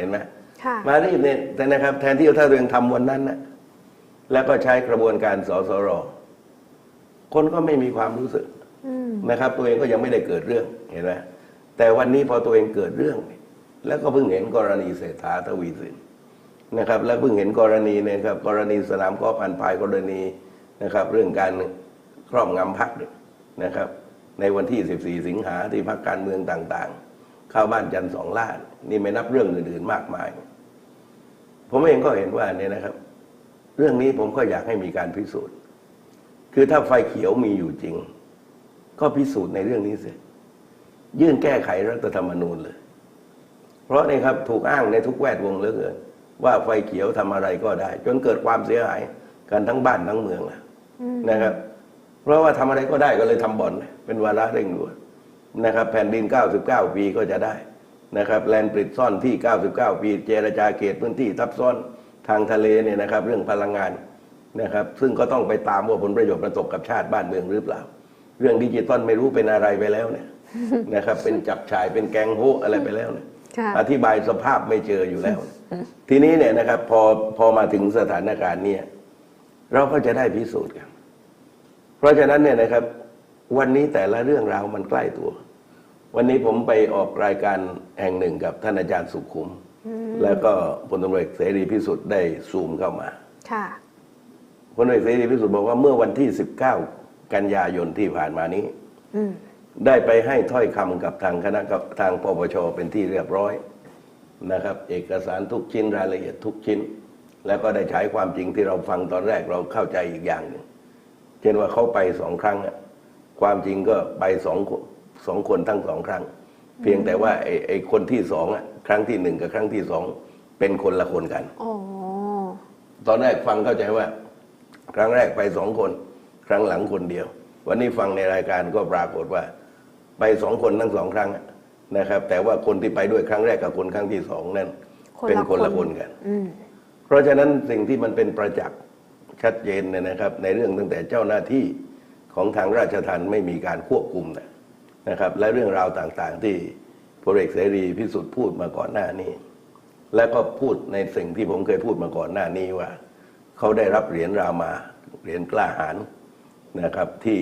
เห็นไหมค่ะมารีบเนี่ยแต่นะครับ แทนที่ถ้าตัวเองทำวันนั้นนะแล้วก็ใช้กระบวนการสสรคนก็ไม่มีความรู้สึกอืมนะครับ ตัวเองก็ยังไม่ได้เกิดเรื่องเห็นไหมแต่วันนี้พอตัวเองเกิดเรื่อง แล้วก็เพิ่งเห็นกรณีเศรษฐาทวีสินนะครับ แล้วเพิ่งเห็นกรณีเนยครับ กรณีสนามกอล์ฟอันพายกรณีนะครับ เรื่องการครอบงำพักนะครับ ในวันที่ 14 สิงหาที่พักการเมืองต่างๆเข้าบ้านจันทร์สองล้าน นี่ไม่นับเรื่องอื่นๆมากมาย ผมเองก็เห็นว่าเนี่ยนะครับ เรื่องนี้ผมก็อยากให้มีการพิสูจน์ คือถ้าไฟเขียวมีอยู่จริง ก็พิสูจน์ในเรื่องนี้เสียยื่นแก้ไขรัฐธรรมนูญเลย เพราะนี่ครับถูกอ้างในทุกแวดวงเหลือเกินว่าไฟเขียวทำอะไรก็ได้ จนเกิดความเสียหายกันทั้งบ้านทั้งเมืองนะนะครับ เพราะว่าทำอะไรก็ได้ก็เลยทำบ่อนเป็นวาระเร่งด่วน นะครับแผ่นดิน 99 ปีก็จะได้นะครับแลนด์ปริดซ่อนที่ 99 ปี เจรจาเขตพื้นที่ทับซ้อนทางทะเลเนี่ยนะครับเรื่องพลังงานนะครับซึ่งก็ต้องไปตามว่าผลประโยชน์มันตกกับชาติบ้านเมืองหรือเปล่า เรื่องดิจิตอลไม่รู้เป็นอะไรไปแล้วเนี่ยนะครับเป็นจับฉายเป็นแกงโฮอะไรไปแล้วเนี่ยค่ะอธิบายสภาพไม่เจออยู่แล้ว ทีนี้เนี่ยนะครับพอพอมาถึงสถานการณ์เนี้เราก็จะได้พิสูจน์กันเพราะฉะนั้นเนี่ยนะครับ วันนี้แต่ละเรื่องราวมันใกล้ตัว วันนี้ผมไปออกรายการแห่งหนึ่งกับท่านอาจารย์สุขุม แล้วก็พลตำรวจเอกเสรีพิสุทธิ์ได้ซูมเข้ามาค่ะพลตำรวจเอกเสรีพิสุทธิ์บอกว่าเมื่อวันที่ 19 กันยายนที่ผ่านมานี้อืมได้ไปให้ถ้อยคำกับทางคณะกับทางปปชเป็นที่เรียบร้อยนะครับ เอกสารทุกชิ้นรายละเอียดทุกชิ้น แล้วก็ได้ใช้ความจริงที่เราฟังตอนแรกเราเข้าใจอีกอย่างหนึ่งเช่นว่าเขาไปสองครั้งอะ ความจริงก็ไปสองคนสองคนทั้งสองครั้ง เพียงแต่ว่าไอ้ไอ้คนที่สองอะครั้งที่หนึ่งกับครั้งที่สองเป็นคนละคนกันอ๋อตอนแรกฟังเข้าใจว่า ครั้งแรกไปสองคน ครั้งหลังคนเดียว วันนี้ฟังในรายการก็ปรากฏว่า ไปสองคนทั้งสองครั้งนะครับ แต่ว่าคนที่ไปด้วยครั้งแรกกับคนครั้งที่สองนั่นคนละเป็นคนละคคนนกันอืมเพราะฉะนั้นสิ่งที่มันเป็นประจักษ์ชัดเจนเนี่ยนะครับ ในเรื่องตั้งแต่เจ้าหน้าที่ ของทางราชทัณฑ์ไม่มีการควบคุมนะนะครับ และเรื่องราวต่างๆ ที่พลเอกเสรีพิสุทธิ์พูดมาก่อนหน้านี้ และก็พูดในสิ่งที่ผมเคยพูดมาก่อนหน้านี้ว่า เขาได้รับเหรียญรามาเหรียญกล้าหาญนะครับที่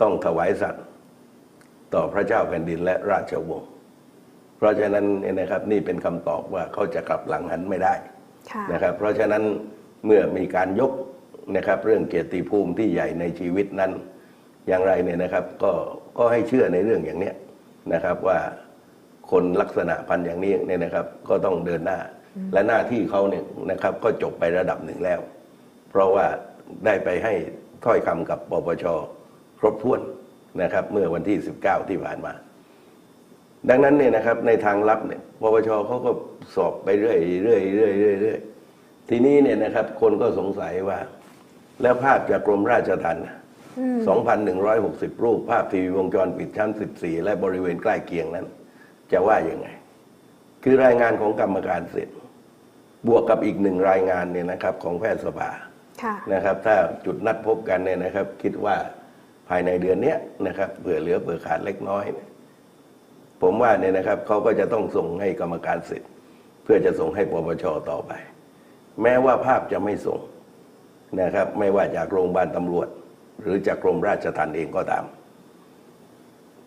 ต้องถวายสัตว์ต่อพระเจ้าแผ่นดินและราชวงศ์เพราะฉะนั้นเนี่ยนะครับนี่เป็นคำตอบว่าเขาจะกลับหลังหันไม่ได้ค่ะนะครับ เพราะฉะนั้นเมื่อมีการยก นะครับเรื่องเกียรติภูมิที่ใหญ่ในชีวิตนั้นอย่างไรเนี่ยนะครับก็ก็ให้เชื่อในเรื่องอย่างเนี้ยนะครับว่าคนลักษณะพันธุ์อย่างนี้เนี่ยนะครับก็ต้องเดินหน้า และหน้าที่เขาเนี่ยนะครับก็จบไประดับหนึ่งแล้ว เพราะว่าได้ไปให้ถ้อยคำกับปปชครบถ้วนนะครับ เมื่อวันที่ 19 ที่ผ่านมา ดังนั้นเนี่ยนะครับในทางลับเนี่ยปปชเขาก็สอบไปเรื่อยเรื่อยเรื่อยเรื่อยเรื่อยทีนี้เนี่ยนะครับ คนก็สงสัยว่า แล้วภาพจากกรมราชทัณฑ์อืม2,160 รูปภาพทีวีวงจรปิดชั้น 14 และบริเวณใกล้เคียงนั้น จะว่ายังไง คือรายงานของกรรมการเสร็จ บวกกับอีกหนึ่งรายงานเนี่ยนะครับของแพทยสภาค่ะนะครับ ถ้าจุดนัดพบกันเนี่ยนะครับ คิดว่าภายในเดือนเนี้ยนะครับเผื่อเหลือเผื่อขาดเล็กน้อยเนี่ยผมว่าเนี่ยนะครับเขาก็จะต้องส่งให้กรรมการเสร็จ เพื่อจะส่งให้ปปชต่อไป แม้ว่าภาพจะไม่ส่ง นะครับ ไม่ว่าจากโรงพยาบาลตำรวจ หรือจากกรมราชทัณฑ์เองก็ตาม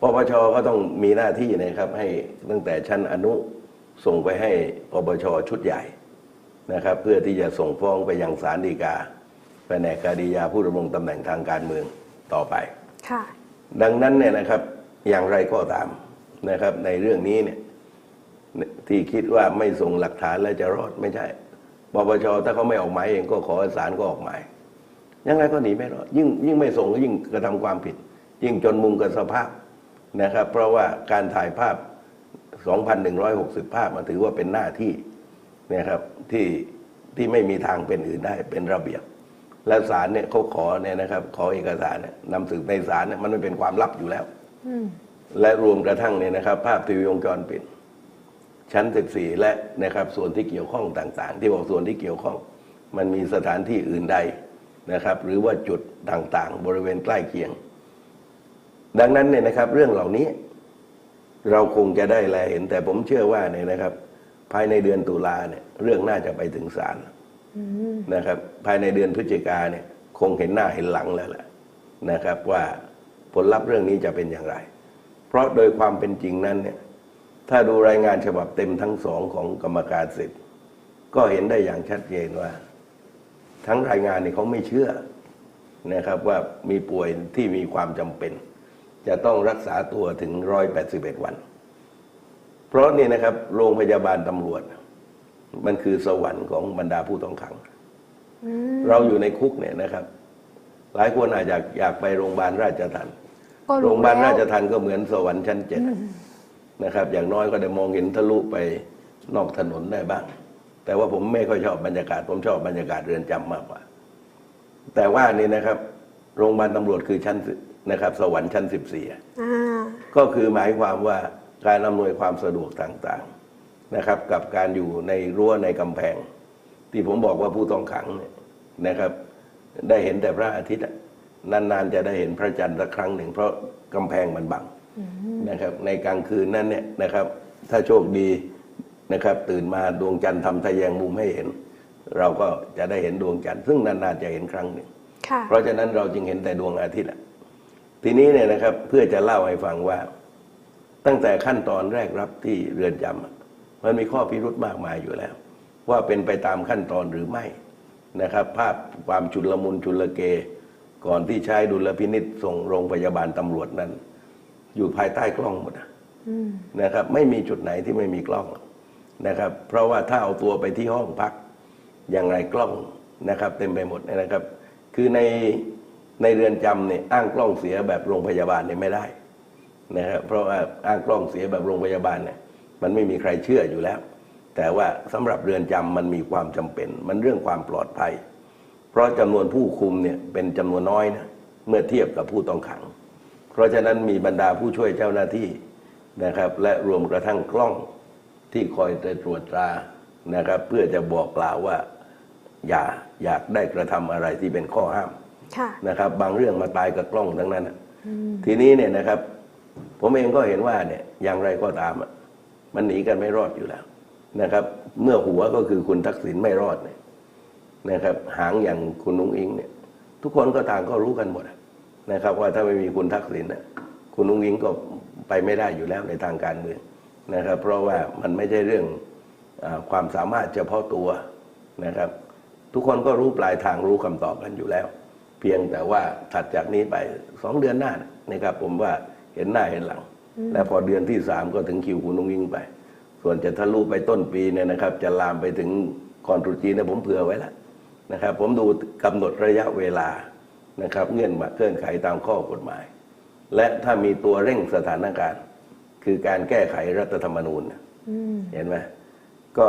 ปปชก็ต้องมีหน้าที่นะครับ ให้ตั้งแต่ชั้นอนุส่งไปให้ปปชชุดใหญ่นะครับ เพื่อที่จะส่งฟ้องไปยังศาลฎีกาแผนกคดียาผู้ดำรงตำแหน่งทางการเมืองต่อไปค่ะดังนั้นเนี่ยนะครับอย่างไรก็ตามนะครับ ในเรื่องนี้เนี่ยที่คิดว่าไม่ส่งหลักฐานแล้วจะรอดไม่ใช่ ปปชถ้าเขาไม่ออกหมายเองก็ขอให้ศาลก็ออกหมายยังไงก็หนีไม่รอดยิ่งยิ่งไม่ส่งก็ยิ่งกระทำความผิด ยิ่งจนมุมกับสภาพนะครับ เพราะว่าการถ่ายภาพ 2,160 ภาพมันถือว่าเป็นหน้าที่นะครับที่ที่ไม่มีทางเป็นอื่นได้เป็นระเบียบ และศาลเนี่ยเขาขอเนี่ยนะครับ ขอเอกสารเนี่ยนำสืบในศาลเนี่ยมันไม่เป็นความลับอยู่แล้วอืมและรวมกระทั่งเนี่ยนะครับ ภาพทีวีวงจรปิด ชั้น 14 และนะครับส่วนที่เกี่ยวข้องต่างๆ ที่บอกส่วนที่เกี่ยวข้อง มันมีสถานที่อื่นใดนะครับ หรือว่าจุดต่างๆ บริเวณใกล้เคียง ดังนั้นเนี่ยนะครับเรื่องเหล่านี้เราคงจะได้แลเห็น แต่ผมเชื่อว่าเนี่ยนะครับ ภายในเดือนตุลาเนี่ยเรื่องน่าจะไปถึงศาลนะครับ ภายในเดือนพฤศจิกาเนี่ยคงเห็นหน้าเห็นหลังแล้วแหละนะครับ ว่าผลลัพธ์เรื่องนี้จะเป็นอย่างไร เพราะโดยความเป็นจริงนั้นเนี่ย ถ้าดูรายงานฉบับเต็มทั้งสองของกรรมการสิทธิ์ก็เห็นได้อย่างชัดเจนว่า ทั้งรายงานนี่เขาไม่เชื่อนะครับว่ามีป่วยที่มีความจำเป็น จะต้องรักษาตัวถึงร้อยแปดสิบเอ็ดวัน เพราะนี่นะครับโรงพยาบาลตำรวจ มันคือสวรรค์ของบรรดาผู้ต้องขัง เราอยู่ในคุกเนี่ยนะครับ หลายคนอาจจะอยากไปโรงพยาบาลราชทัณฑ์ก็โรงพยาบาลแล้ราวชทัณฑ์ก็เหมือนสวรรค์ชั้นเจ็ด นะครับ อย่างน้อยก็ได้มองเห็นทะลุไปนอกถนนได้บ้าง แต่ว่าผมไม่ค่อยชอบบรรยากาศ ผมชอบบรรยากาศเรือนจำมากกว่า แต่ว่านี่นะครับโรงพยาบาลตำรวจคือชั้นสินะครับ สวรรค์ชั้นสิบสี่อ่าก็คือหมายความว่าการอำนวยความสะดวกต่างๆนะครับ กับการอยู่ในรั้วในกำแพง ที่ผมบอกว่าผู้ต้องขังเนี่ยนะครับ ได้เห็นแต่พระอาทิตย์อะนานๆจะได้เห็นพระจันทร์สักครั้งหนึ่ง เพราะกำแพงมันบัง นะครับในกลางคืนนั้นเนี่ยนะครับ ถ้าโชคดีนะครับ ตื่นมาดวงจันทร์ทำทะแยงมุมให้เห็น เราก็จะได้เห็นดวงจันทร์ซึ่งนานๆจะเห็นครั้งหนึ่งค่ะเพราะฉะนั้นเราจึงเห็นแต่ดวงอาทิตย์อะทีนี้เนี่ยนะครับเพื่อจะเล่าให้ฟังว่า ตั้งแต่ขั้นตอนแรกรับที่เรือนจำอะมันมีข้อพิรุธมากมายอยู่แล้ว ว่าเป็นไปตามขั้นตอนหรือไม่นะครับ ภาพความชุลมุนชุลเก ก่อนที่ใช้ดุลพินิษส่งโรงพยาบาลตำรวจนั้น อยู่ภายใต้กล้องหมดอะนะครับ ไม่มีจุดไหนที่ไม่มีกล้องนะครับ เพราะว่าถ้าเอาตัวไปที่ห้องพักอย่างไรกล้องนะครับ เต็มไปหมดนะครับ คือในในเรือนจำเนี่ยอ้างกล้องเสียแบบโรงพยาบาลเนี่ยไม่ได้นะครับเพราะว่าอ้างกล้องเสียแบบโรงพยาบาลเนี่ยมันไม่มีใครเชื่ออยู่แล้ว แต่ว่าสำหรับเรือนจำมันมีความจำเป็น มันเรื่องความปลอดภัย เพราะจำนวนผู้คุมเนี่ยเป็นจำนวนน้อยนะเมื่อเทียบกับผู้ต้องขัง เพราะฉะนั้นมีบรรดาผู้ช่วยเจ้าหน้าที่นะครับ และรวมกระทั่งกล้องที่คอยจะตรวจตรานะครับ เพื่อจะบอกกล่าวว่า อย่าอยากได้กระทำอะไรที่เป็นข้อห้ามค่ะนะครับ บางเรื่องมาตายกับกล้องทั้งนั้นน่ะทีนี้เนี่ยนะครับ ผมเองก็เห็นว่าเนี่ยอย่างไรก็ตามอะมันหนีกันไม่รอดอยู่แล้วนะครับ เมื่อหัวก็คือคุณทักษิณไม่รอดเนี่ยนะครับ หางอย่างคุณนุ้งอิงเนี่ย ทุกคนก็ต่างก็รู้กันหมดอะ นะครับว่าถ้าไม่มีคุณทักษิณน่ะคุณนุ้งอิงก็ไปไม่ได้อยู่แล้วในทางการเมืองนะครับ เพราะว่ามันไม่ใช่เรื่องอาความสามารถเฉพาะตัวนะครับ ทุกคนก็รู้ปลายทางรู้คำตอบกันอยู่แล้ว เพียงแต่ว่าถัดจากนี้ไปสองเดือนหน้านะครับ ผมว่าเห็นหน้าเห็นหลัง และพอเดือนที่สามก็ถึงคิวคุณนุ้งอิงไป ส่วนจะทะลุไปต้นปีเนี่ยนะครับ จะลามไปถึงก่อนตรุษจีนเนยผมเผื่อไว้แล้วนะครับ ผมดูกำหนดระยะเวลา นะครับเงื่อนมาเงื่อนไขตามข้อกฎหมาย และถ้ามีตัวเร่งสถานการณ์ คือการแก้ไขรัฐธรรมนูญน่ะเห็นไหมก็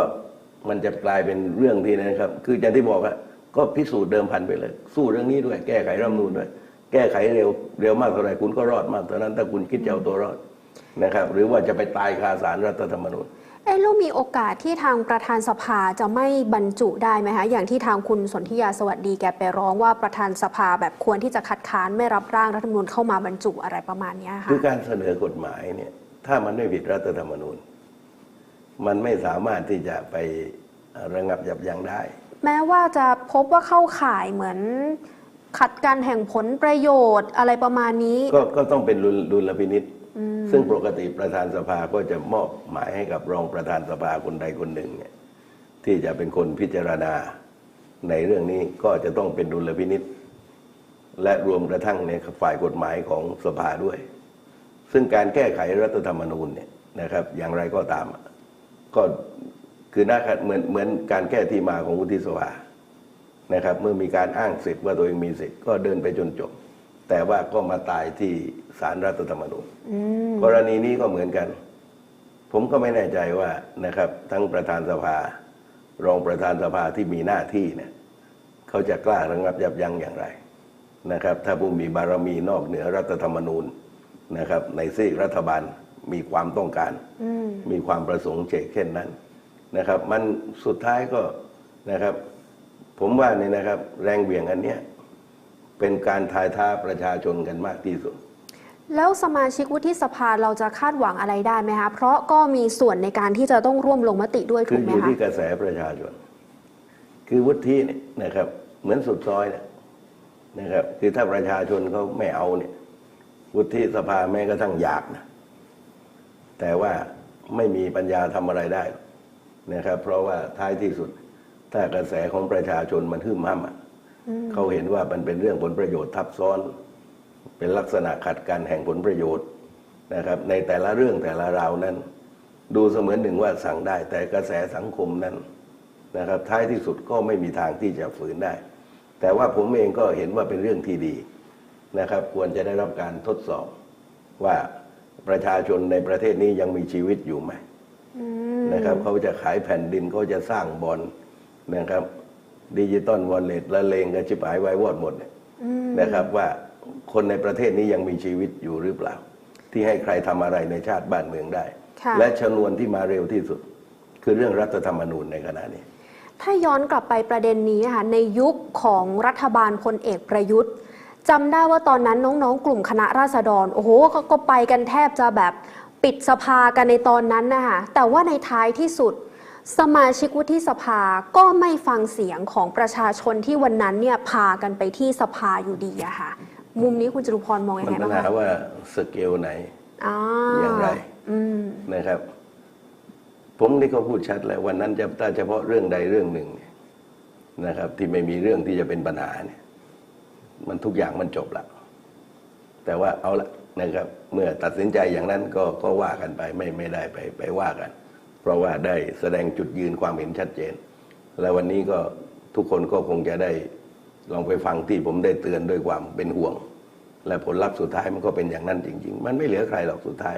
มันจะกลายเป็นเรื่องที่นะครับ คืออย่างที่บอกอะก็พิสูจน์เดิมพันไปเลย สู้เรื่องนี้ด้วย แก้ไขรัฐธรรมนูญด้วยแก้ไขเร็วเร็วมากเท่าไหร่คุณก็รอดมากเท่านั้นถ้าคุณคิดจะเอาตัวรอดนะครับ หรือว่าจะไปตายคาสารรัฐธรรมนูญ เอ้แล้วมีโอกาสที่ทางประธานสภาจะไม่บรรจุได้ไหมคะ อย่างที่ทางคุณสนธิยาสวัสดีแกไปร้องว่าประธานสภาแบบควรที่จะคัดค้านไม่รับร่างรัฐธรรมนูญเข้ามาบรรจุอะไรประมาณเนี้ยค่ะคือการเสนอกฎหมายเนี่ยถ้ามันไม่ผิดรัฐธรรมนูญ มันไม่สามารถที่จะไประงับยับยั้งได้ แม้ว่าจะพบว่าเข้าข่ายเหมือนขัดการแห่งผลประโยชน์อะไรประมาณนี้ ก็ก็ต้องเป็นดุลดุลพินิษ ซึ่งปกติประธานสภาก็จะมอบหมายให้กับรองประธานสภาคนใดคนหนึ่งเนี่ยที่จะเป็นคนพิจารณาในเรื่องนี้ก็จะต้องเป็นดุลพินิษและรวมกระทั่งในฝ่ายกฎหมายของสภาด้วย ซึ่งการแก้ไขรัฐธรรมนูญเนี่ยนะครับ อย่างไรก็ตาม ก็คือน่าเหมือนเหมือนการแก้ที่มาของวุฒิสภานะครับ เมื่อมีการอ้างสิทธิ์ว่าตัวเองมีสิทธิ์ก็เดินไปจนจบ แต่ว่าก็มาตายที่ศาลรรัฐธรรมนูญกรณีนี้ก็เหมือนกัน ผมก็ไม่แน่ใจว่านะครับ ทั้งประธานสภา รองประธานสภาที่มีหน้าที่เนี่ยเขาจะกล้าระงับยับยั้งอย่างไรนะครับ ถ้าผู้มีบารมีนอกเหนือรัฐธรรมนูญนะครับ ในซีกรัฐบาลมีความต้องการ มีความประสงค์เจกเช่นนั้นนะครับ มันสุดท้ายก็นะครับ ผมว่าเนี่ยนะครับ แรงเหวี่ยงอันเนี้ย เป็นการทายท้าประชาชนกันมากที่สุด แล้วสมาชิกวุฒิสภาเราจะคาดหวังอะไรได้ไหมคะ เพราะก็มีส่วนในการที่จะต้องร่วมลงมติด้วยคืถูอกอไหมยู่คะที่กระแสประชาชน คือวุฒิเนี่ยนะครับ เหมือนสุดซอยเนี่ยนะครับ คือถ้าประชาชนเขาไม่เอาเนี่ย วุฒิสภาแม้กระทั่งอยากนะแต่ว่าไม่มีปัญญาทำอะไรได้หรอกนะครับ เพราะว่าท้ายที่สุด ถ้ากระแสของประชาชนมันหึ่มห้ำอะ เขาเห็นว่ามันเป็นเรื่องผลประโยชน์ทับซ้อน เป็นลักษณะขัดกันแห่งผลประโยชน์นะครับ ในแต่ละเรื่องแต่ละราวนั้น ดูเสมือนหนึ่งว่าสั่งได้ แต่กระแสสังคมนั้นนะครับท้ายที่สุดก็ไม่มีทางที่จะฝืนได้ แต่ว่าผมเองก็เห็นว่าเป็นเรื่องที่ดีนะครับ ควรจะได้รับการทดสอบว่าประชาชนในประเทศนี้ยังมีชีวิตอยู่ไหมอืมนะครับเขาจะขายแผ่นดินเขาจะสร้างบอลนะครับ ดิจิตอลวอลเล็ตละเลงกระชิบหายไว้วอดหมดเนี่ยอืมนะครับว่าคนในประเทศนี้ยังมีชีวิตอยู่หรือเปล่า ที่ให้ใครทำอะไรในชาติบ้านเมืองได้ค่ะและชนวนที่มาเร็วที่สุด คือเรื่องรัฐธรรมนูญในขณะนี้ ถ้าย้อนกลับไปประเด็นนี้ค่ะในยุคของรัฐบาลพลเอกประยุทธ์จำได้ว่าตอนนั้นน้องๆ กลุ่มคณะราษฎร โอ้โหก็ก็ไปกันแทบจะแบบปิดสภากันในตอนนั้นนะคะแต่ว่าในท้ายที่สุด สมาชิกวุฒิสภาก็ไม่ฟังเสียงของประชาชนที่วันนั้นเนี่ยพากันไปที่สภาอยู่ดีอะค่ะ มุมนี้คุณจตุพรมองยังมันไงปัญบ้างหาคะว่าสเกลไหนอ่าอย่างไรอืมนะครับ ผมนี่ก็พูดชัดแล้ววันนั้นจะถ้าเฉพาะเรื่องใดเรื่องหนึ่งเนี่ยนะครับ ที่ไม่มีเรื่องที่จะเป็นปัญหาเนี่ย มันทุกอย่างมันจบละแต่ว่าเอาละนะครับ เมื่อตัดสินใจอย่างนั้นก็ก็ว่ากันไปไม่ไม่ได้ไปไปว่ากัน เพราะว่าได้แสดงจุดยืนความเห็นชัดเจน แล้ววันนี้ก็ทุกคนก็คงจะได้ลองไปฟังที่ผมได้เตือนด้วยความเป็นห่วง และผลลัพธ์สุดท้ายมันก็เป็นอย่างนั้นจริง ๆ มันไม่เหลือใครหรอกสุดท้าย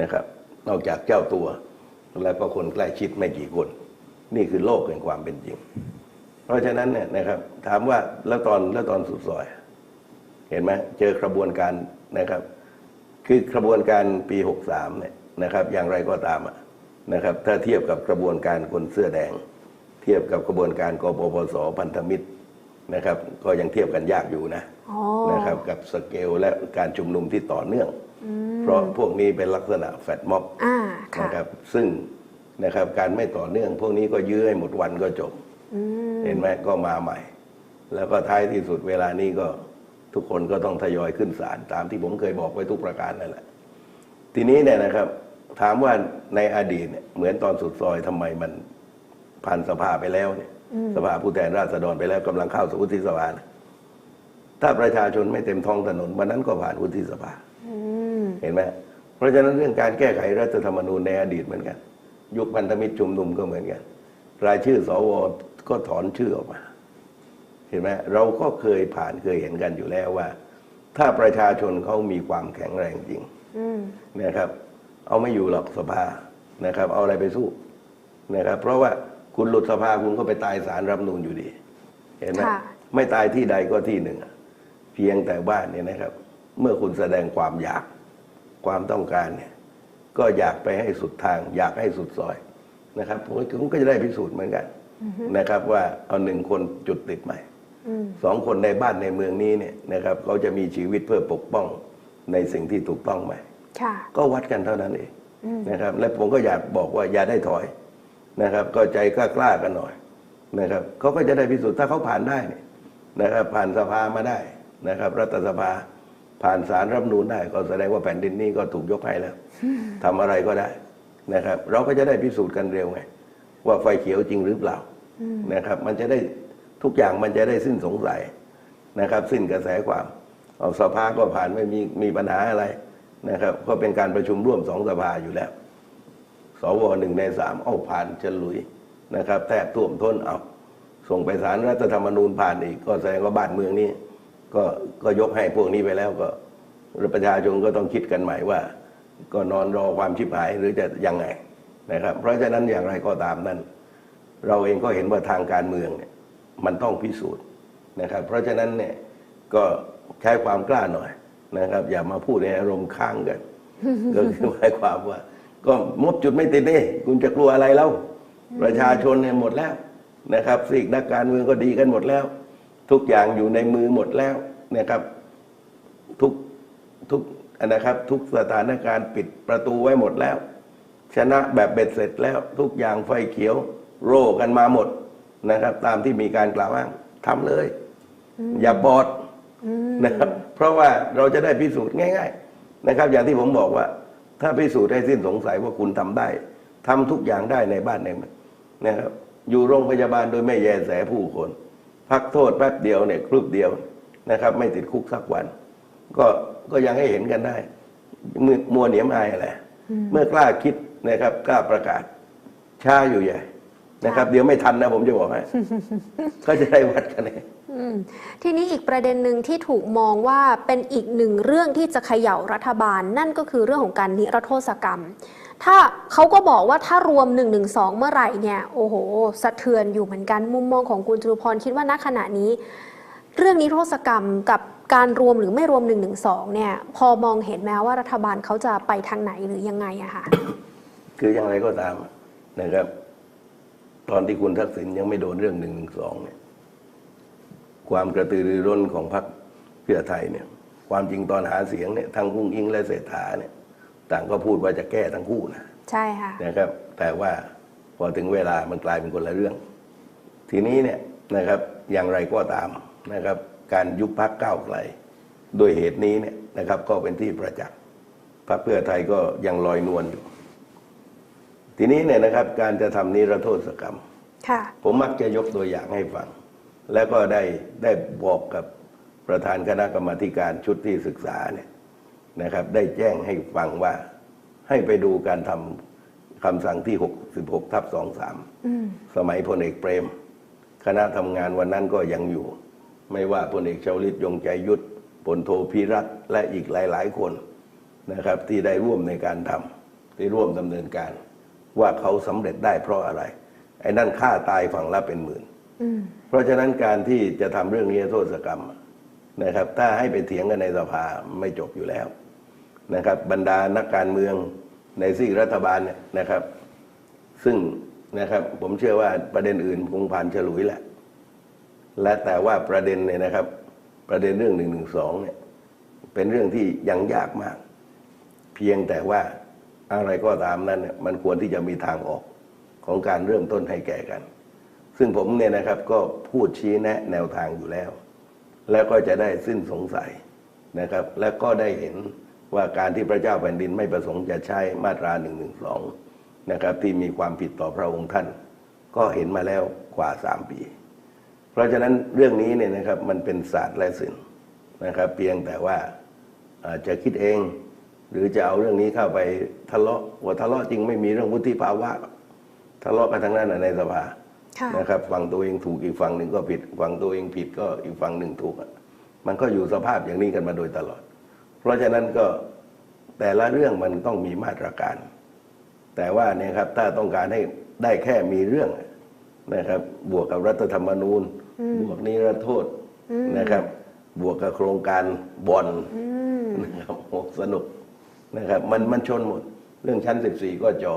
นะครับ นอกจากเจ้าตัว แล้วก็คนใกล้ชิดไม่กี่คน นี่คือโลกแห่งความเป็นจริง เพราะฉะนั้นเนี่ยนะครับ ถามว่าแล้วตอนแล้วตอนสุดซอย เห็นไหมเจอกระบวนการนะครับ คือกระบวนการปี 63เนี่ยนะครับ อย่างไรก็ตามอะ นะครับถ้าเทียบกับกระบวนการคนเสื้อแดง เทียบกับกระบวนการกปปสพันธมิตรนะครับ ก็ยังเทียบกันยากอยู่นะอ๋อนะครับกับสเกลและการชุมนุมที่ต่อเนื่องอืมเพราะพวกนี้เป็นลักษณะแฟดม็อบอ่าค่ะนะครับซึ่งนะครับการไม่ต่อเนื่อง พวกนี้ก็ยื้อให้หมดวันก็จบอืมเห็นไหมก็มาใหม่ แล้วก็ท้ายที่สุดเวลานี้ก็ทุกคนก็ต้องทยอยขึ้นศาลตามที่ผมเคยบอกไว้ทุกประการนั่นแหละ ทีนี้เนี่ยนะครับ ถามว่าในอดีตเนี่ยเหมือนตอนสุดซอยทำไมมันผ่านสภาไปแล้วเนี่ย สภาผู้แทนราษฎรไปแล้วกำลังเข้าสู่วุฒิสภานะถ้าประชาชนไม่เต็มท้องถนนวันนั้นก็ผ่านวุฒิสภาอืมเห็นไหมเพราะฉะนั้นเรื่องการแก้ไขรัฐธรรมนูญในอดีตเหมือนกัน ยุคพันธมิตรชุมนุมก็เหมือนกัน รายชื่อสวก็ถอนชื่อออกมา เห็นไหมเราก็เคยผ่านเคยเห็นกันอยู่แล้วว่า ถ้าประชาชนเขามีความแข็งแรงจริงอืมนะครับ เอาไม่อยู่หรอกสภานะครับ เอาอะไรไปสู้นะครับ เพราะว่าคุณหลุดสภาคุณก็ไปตายสารรัฐธรรมนูญอยู่ดี เห็นไหมค่ะไม่ตายที่ใดก็ที่หนึ่งอะเพียงแต่ว่าเนี่ยนะครับ เมื่อคุณแสดงความอยากความต้องการเนี่ย ก็อยากไปให้สุดทาง อยากให้สุดซอยนะครับผมก็จะได้พิสูจน์เหมือนกันนะครับ ว่าเอาหนึ่งคนจุดติดไหมอืมสองคนในบ้านในเมืองนี้เนี่ยนะครับเขาจะมีชีวิตเพื่อปกป้องในสิ่งที่ถูกต้องไหมค่ะ ก็วัดกันเท่านั้นเองอืมนะครับ และผมก็อยากบอกว่าอย่าได้ถอยนะครับ ก็ใจกล้าๆกันหน่อยนะครับเขาก็จะได้พิสูจน์ถ้าเขาผ่านได้เนี่ยนะครับ ผ่านสภามาได้นะครับ รัฐสภาผ่านสารรัฐธรรมนูญได้ ก็แสดงว่าแผ่นดินนี้ก็ถูกยกให้แล้วทำอะไรก็ได้นะครับ เราก็จะได้พิสูจน์กันเร็วไง ว่าไฟเขียวจริงหรือเปล่านะครับ มันจะได้ทุกอย่างมันจะได้สิ้นสงสัยนะครับ สิ้นกระแสความเอาสภาก็ผ่านไม่มีมีปัญหาอะไร นะครับ ก็เป็นการประชุมร่วมสองสภาอยู่แล้ว สวหนึ่งในสามเอาผ่านฉลุยนะครับแทบท่วมท้นเอาส่งไปสารรัฐธรรมนูญผ่านอีก ก็แสดงว่าบ้านเมืองนี้ก็ก็ยกให้พวกนี้ไปแล้วก็ประชาชนก็ต้องคิดกันใหม่ว่า ก็นอนรอความชิบหายหรือจะยังไงนะครับ เพราะฉะนั้นอย่างไรก็ตามนั้น เราเองก็เห็นว่าทางการเมืองเนี่ยมันต้องพิสูจน์นะครับ เพราะฉะนั้นเนี่ยก็ใช้ความกล้าหน่อย นะครับ อย่ามาพูดในอารมณ์ค้างกันก็คือหมายความว่า ก็มดจุดไม่ติดนี่คุณจะกลัวอะไรแล้วประชาชนเนี่ยหมดแล้วนะครับสิ่งนักการเมืองก็ดีกันหมดแล้ว ทุกอย่างอยู่ในมือหมดแล้วนะครับ ทุกทุกนะครับ ทุกสถานการณ์ปิดประตูไว้หมดแล้ว ชนะแบบเบ็ดเสร็จแล้ว ทุกอย่างไฟเขียว โร่กันมาหมดนะครับ ตามที่มีการกล่าวอ้างทำเลย อย่าบอด นะครับ เพราะว่าเราจะได้พิสูจน์ง่าย ๆ นะครับ อย่างที่ผมบอกว่า ถ้าพิสูจน์ให้สิ้นสงสัยว่าคุณทำได้ทำทุกอย่างได้ในบ้านในเมืองนะครับ อยู่โรงพยาบาลโดยไม่แยแสผู้คน พักโทษแป๊บเดียวเนี่ยครุบเดียวนะครับ ไม่ติดคุกสักวัน ก็ก็ยังให้เห็นกันได้มือมัวเหนียมอายอะไรเมื่อกล้าคิดนะครับกล้าประกาศช้าอยู่ใหญ่ นะครับ เดี๋ยวไม่ทันนะผมจะบอกให้ก็จะได้วัดกันเองอืมทีนี้อีกประเด็นหนึ่งที่ถูกมองว่าเป็นอีกหนึ่งเรื่องที่จะเขย่ารัฐบาล นั่นก็คือเรื่องของการนิรโทษกรรม ถ้าเขาก็บอกว่าถ้ารวม 1 1 2 เมื่อไหร่เนี่ยโอ้โห สะเทือนอยู่เหมือนกันมุมมองของคุณจตุพรคิดว่าณขณะนี้ เรื่องนิรโทษกรรมกับการรวมหรือไม่รวม1 1 2เนี่ยพอมองเห็นแม้ว่ารัฐบาลเขาจะไปทางไหนหรือยังไงอะค่ะคืออย่างไรก็ตามนะครับ ตอนที่คุณทักษิณยังไม่โดนเรื่องหนึ่งหนึ่งสองเนี่ย ความกระตือรือร้นของพรรคเพื่อไทยเนี่ย ความจริงตอนหาเสียงเนี่ยทั้งกุ้งอิงและเศรษฐาเนี่ย ต่างก็พูดว่าจะแก้ทั้งคู่นะใช่ค่ะนะครับ แต่ว่าพอถึงเวลามันกลายเป็นคนละเรื่อง ทีนี้เนี่ยนะครับอย่างไรก็ตามนะครับ การยุบพักก้าวไกลโดยเหตุนี้เนี่ยนะครับ ก็เป็นที่ประจักษ์พรรคเพื่อไทยก็ยังลอยนวลอยู่ ทีนี้เนี่ยนะครับการจะทำนิรโทษกรรมค่ะผมมักจะยกตัวอย่างให้ฟัง แล้วก็ได้ได้บอกกับประธานคณะกรรมาธิการชุดที่ศึกษาเนี่ยนะครับ ได้แจ้งให้ฟังว่าให้ไปดูการทำคำสั่งที่ 66 ทับอืม23 สมัยพลเอกเปรม คณะทำงานวันนั้นก็ยังอยู่ ไม่ว่าพลเอกชวลิตยงใจยุทธพลโทพิรัตน์และอีกหลาย ๆ คนนะครับ ที่ได้ร่วมในการทำที่ร่วมดำเนินการ ว่าเขาสำเร็จได้เพราะอะไร ไอ้นั่นฆ่าตายฝั่งละเป็นหมื่นอืมเพราะฉะนั้นการที่จะทำเรื่องนี้โทษกรรมนะครับ ถ้าให้ไปเถียงกันในสภาไม่จบอยู่แล้วนะครับ บรรดานักการเมืองในซีกรัฐบาลเนี่ยนะครับ ซึ่งนะครับผมเชื่อว่าประเด็นอื่นคงผ่านฉลุยแหละ และแต่ว่าประเด็นเนี่ยนะครับ ประเด็นเรื่องหนึ่งหนึ่งสองเนี่ยเป็นเรื่องที่ยังยากมาก เพียงแต่ว่า อะไรก็ตามนั้นมันควรที่จะมีทางออกของการเริ่มต้นให้แก่กัน ซึ่งผมเนี่ยนะครับก็พูดชี้แนะแนวทางอยู่แล้ว แล้วก็จะได้สิ้นสงสัยนะครับ และก็ได้เห็นว่าการที่พระเจ้าแผ่นดินไม่ประสงค์จะใช้มาตรา1นึนะครับที่มีความผิดต่อพระองค์ท่าน ก็เห็นมาแล้วกว่าสามปี เพราะฉะนั้นเรื่องนี้เนี่ยนะครับมันเป็นศาสตร์และศิลป์นะครับ เพียงแต่ว่าอาจจะคิดเอง หรือจะเอาเรื่องนี้เข้าไปทะเลาะว่าทะเลาะจริงไม่มีเรื่องวุฒิภาวะ ทะเลาะกันทั้งนั้นนะในสภาค่ะนะครับฝั่งตัวเองถูกอีกฝั่งหนึ่งก็ผิดฝั่งตัวเองผิดก็อีกฝั่งหนึ่งถูกอะมันก็อยู่สภาพอย่างนี้กันมาโดยตลอด เพราะฉะนั้นก็แต่ละเรื่องมันต้องมีมาตรการ แต่ว่าเนี่ยครับถ้าต้องการให้ได้แค่มีเรื่องนะครับ บวกกับรัฐธรรมนูญ บวกนิรโทษนะครับ บวกกับโครงการบอลอืมนะครับโอ้สนุก นะครับมันมันชนหมด เรื่องชั้น 14 ก็จอ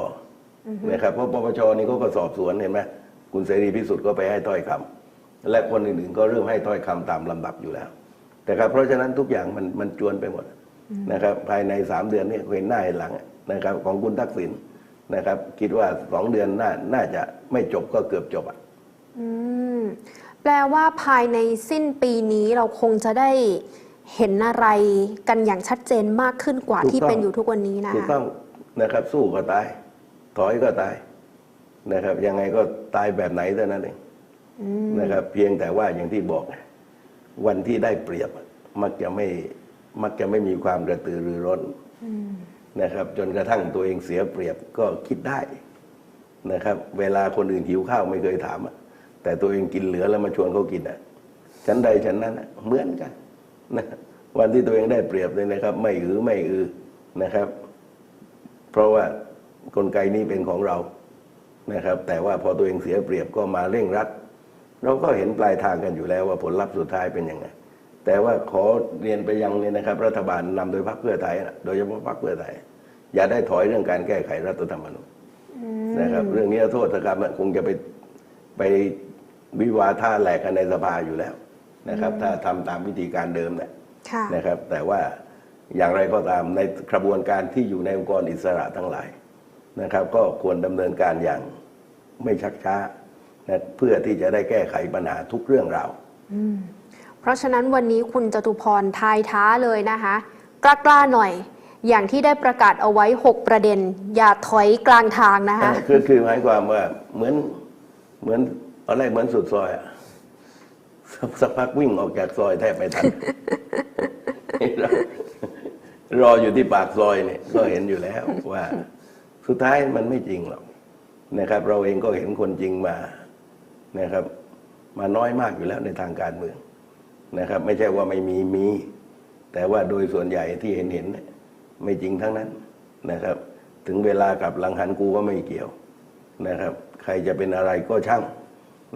อนะครับเพราะปปชนี่เขาก็สอบสวนเห็นไหมคุณเสรีพิสุทธิ์ก็ไปให้ถ้อยคำและคนอื่นๆก็เริ่มให้ถ้อยคำตามลำดับอยู่แล้วแต่ครับเพราะฉะนั้นทุกอย่างมันมันจวนไปหมดนะครับภายในสามเดือนนี้เห็นหน้าเห็นหลังนะครับของคุณทักษิณนะครับ คิดว่าสองเดือนน่าน่าจะไม่จบก็เกือบจบอะอืมแปลว่าภายในสิ้นปีนี้เราคงจะได้ เห็นอะไรกันอย่างชัดเจนมากขึ้นกว่าถูกต้องที่เป็นอยู่ทุกวันนี้นะถูกคะต้องนะครับสู้ก็ตาย ถอยก็ตายนะครับยังไงก็ตายแบบไหนเท่านั้นเองนะครับ เพียงแต่ว่าอย่างที่บอกวันที่ได้เปรียบ มักจะไม่มักจะไม่มีความกระตือรือร้นนะครับ จนกระทั่งตัวเองเสียเปรียบก็คิดได้นะครับ เวลาคนอื่นหิวข้าวไม่เคยถามอะแต่ตัวเองกินเหลือแล้วมาชวนเขากินอะฉันใดฉันนั้นอะเหมือนกัน นะวันที่ตัวเองได้เปรียบเลยนะครับ ไม่อือไม่อือนะครับ เพราะว่ากลไกนี้เป็นของเรานะครับ แต่ว่าพอตัวเองเสียเปรียบก็มาเร่งรัด เราก็เห็นปลายทางกันอยู่แล้วว่าผลลัพธ์สุดท้ายเป็นยังไงแต่ว่าขอเรียนไปยังเนี่ยนะครับ รัฐบาลนำโดยพรรคเพื่อไทยโดยเฉพาะพรรคเพื่อไทย อย่าได้ถอยเรื่องการแก้ไขรัฐธรรมนูญนะครับ เรื่องนี้โทษกรรมคงจะไปไปวิวาท่าแหลกกันในสภาอยู่แล้ว นะครับ ถ้าทำตามวิธีการเดิมเนี่ยค่ะนะครับ แต่ว่าอย่างไรก็ตามในกระบวนการที่อยู่ในองค์กรอิสระทั้งหลายนะครับ ก็ควรดำเนินการอย่างไม่ชักช้านะเพื่อที่จะได้แก้ไขปัญหาทุกเรื่องราวเพราะฉะนั้นวันนี้คุณจตุพรทายท้าเลยนะคะกล้าๆหน่อยอย่างที่ได้ประกาศเอาไว้ 6 ประเด็น อย่าถอยกลางทางนะคะคือคือหมายความว่าเหมือนเหมือนอะไรเหมือนสุดซอยอะ สักพักวิ่งออกจากซอยแทบไม่ทัน รออยู่ที่ปากซอยเนี่ยก็เห็นอยู่แล้วว่า สุดท้ายมันไม่จริงหรอกนะครับ เราเองก็เห็นคนจริงมานะครับ มาน้อยมากอยู่แล้วในทางการเมืองนะครับ ไม่ใช่ว่าไม่มีมี แต่ว่าโดยส่วนใหญ่ที่เห็นเห็นไม่จริงทั้งนั้นนะครับ ถึงเวลากับหลังหันกูก็ไม่เกี่ยวนะครับ ใครจะเป็นอะไรก็ช่าง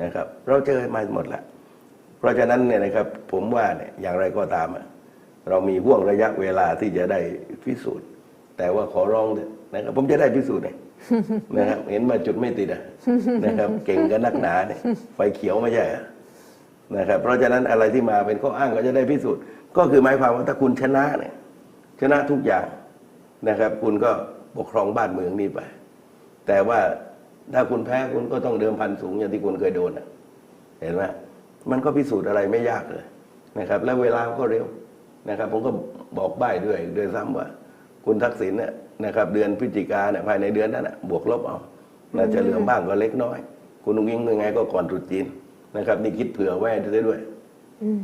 นะครับ เราเจอมาหมดแล้ว เพราะฉะนั้นเนี่ยนะครับผมว่าเนี่ยอย่างไรก็ตามอะเรามีห่วงระยะเวลาที่จะได้พิสูจน์ แต่ว่าขอร้องเถอะนะครับผมจะได้พิสูจน์เนี่ยนะครับเห็นมาจุดไม่ติดนะครับ เก่งกันนักหนาเนี่ยไฟเขียวไม่ใช่อะนะครับเพราะฉะนั้นอะไรที่มาเป็นข้ออ้างก็จะได้พิสูจน์ ก็คือหมายความว่าถ้าคุณชนะเนี่ยชนะทุกอย่างนะครับ คุณก็ปกครองบ้านเมืองนี้ไป แต่ว่าถ้าคุณแพ้คุณก็ต้องเดิมพันสูงอย่างที่คุณเคยโดนเห็นไหม มันก็พิสูจน์อะไรไม่ยากเลยนะครับ และเวลาก็เร็วนะครับ ผมก็บอกใบ้ด้วยด้วยซ้ำว่า คุณทักษิณเนี่ยนะครับ เดือนพฤศจิกาเนี่ยภายในเดือนนั้นนะบวกลบเอาน่าจะเหลือบ้างก็เล็กน้อย คุณนุ้งยิงยังไงก็ก่อนตรุษจีนนะครับ นี่คิดเผื่อไว้ด้วย อืม